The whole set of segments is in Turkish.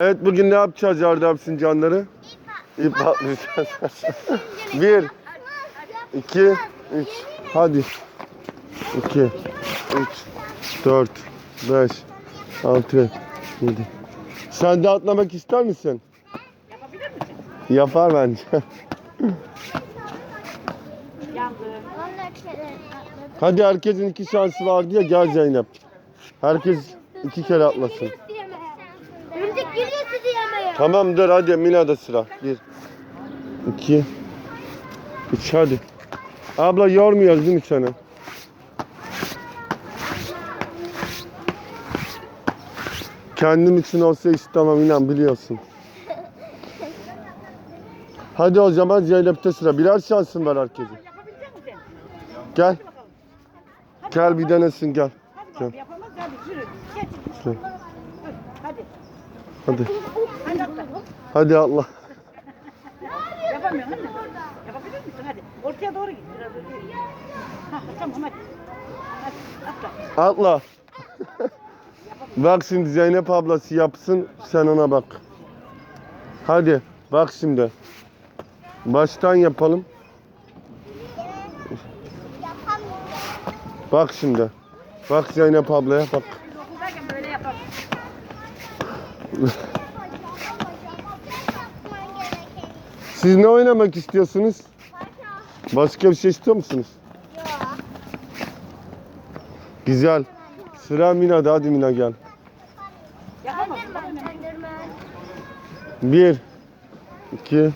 Evet bugün ne yapacağız Yardım canları? İp atlayacağız. Bir, iki, üç. Hadi. İki, üç, dört, beş, altı, yedi. Sen de atlamak ister misin? Yapar bence. Hadi herkesin iki şansı vardı ya gel Zeynep. Herkes iki kere atlasın. Geliyor sizi yemeye. Tamamdır hadi Mina'da sıra. Bir, iki, üç hadi. Abla yormuyoruz değil mi seni? Kendim için olsa istemem inan biliyorsun. Hadi o zaman Zeynep'te sıra. Birer şansın var herkese. Gel. Gel bir denesin gel. Hadi yapamaz yürü. Gel. Hadi. Hadi. Hadi Allah. Yapamıyorsun değil mi? Yapabilir misin? Hadi. Ortaya doğru git. Biraz. Ha, tamam hadi. Hadi atla. Atla. bak şimdi Zeynep ablası yapsın sen ona bak. Hadi bak şimdi. Baştan yapalım. Bak şimdi. Bak Zeynep ablaya bak. Siz ne oynamak istiyorsunuz? Başka bir şey istiyor musunuz? Güzel. Sıra Mina'da hadi Mina gel. Bir, iki,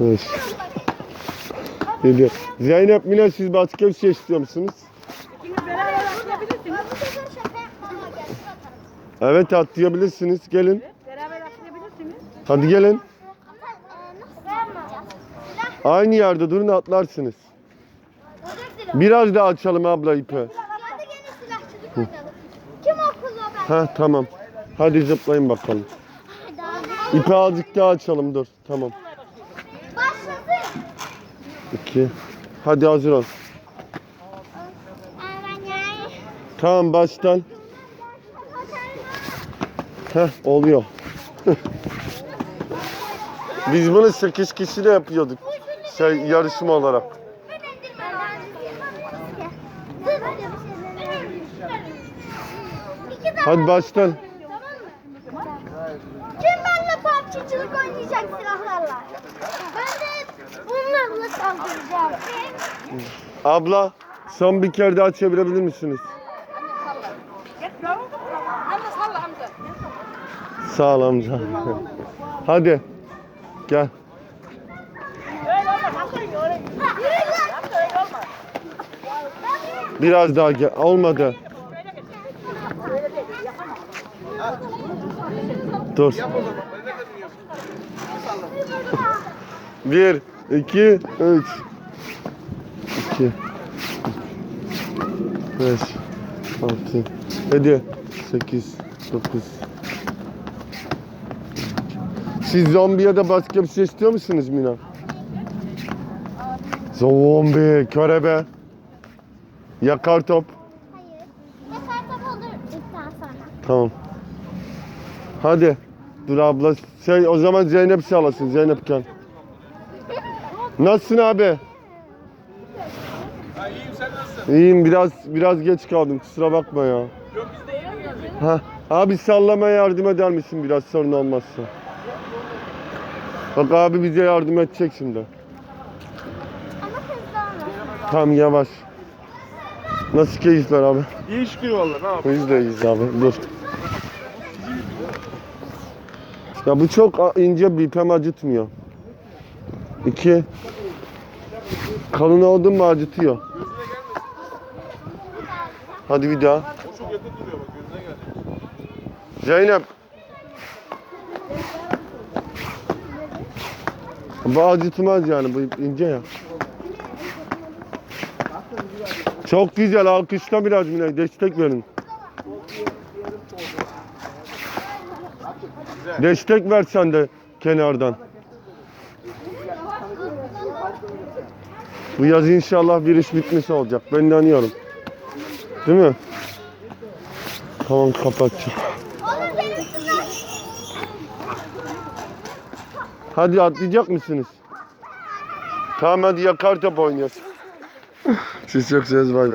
beş, yedi. Zeynep, Mina siz başka bir şey istiyor musunuz? Evet atlayabilirsiniz. Gelin. Beraber atlayabilirsiniz. Hadi gelin. Aynı yerde durun atlarsınız. Biraz daha açalım abla ipi. Kim? Ha tamam. Hadi zıplayın bakalım. İpi azıcık daha açalım dur. Tamam. İki. Hadi hazır ol. Tamam baştan. Heh oluyor. Biz bunu 8 kişiyle yapıyorduk. Şey yarışma olarak. Hadi baştan. Kim benimle PUBG'cilik oynayacak silahlarla? Ben de bunlarla saldıracağım. Abla son bir kere daha çevirebilir misiniz? Sağ ol amca. Hadi. Gel. Biraz daha gel. Olmadı. Dur. Bir, iki, üç. İki. Beş, altı, yedi, sekiz, dokuz. Siz zombiye de başka bir şey istiyor musunuz Mina? Zombi, körebe. Yakar top. Hayır. Yakar top olur sonra. Tamam. Hadi. Dur abla. Şey o zaman Zeynep sağlasın. Zeynep gel. Nasılsın abi? Ha, iyiyim sen nasılsın? İyiyim biraz biraz geç kaldım kusura bakma ya. Yok biz de yeni geldik. Ha, abi sallamaya yardım eder misin biraz sorun olmazsa? Bak abi bize yardım edecek şimdi. Ama hızlı. Tamam yavaş. Nasıl keyifler abi? İyi şükür valla ne yapayım? Biz de iyiyiz abi dur. Ya bu çok ince bir ipem acıtmıyor. İki. Kalın oldu mu acıtıyor. Hadi bir daha. O çok yakın duruyor bak gözüne geldi. Zeynep. Bu acıtmaz yani bu ince ya. Çok güzel alkışla biraz Mine destek verin. Destek ver sen de kenardan. Bu yaz inşallah bir iş bitmiş olacak. Ben inanıyorum. Değil mi? Tamam kapatacağım. Hadi atlayacak mısınız? Tamam hadi yakar top oynuyoruz. Siz çok bay bay.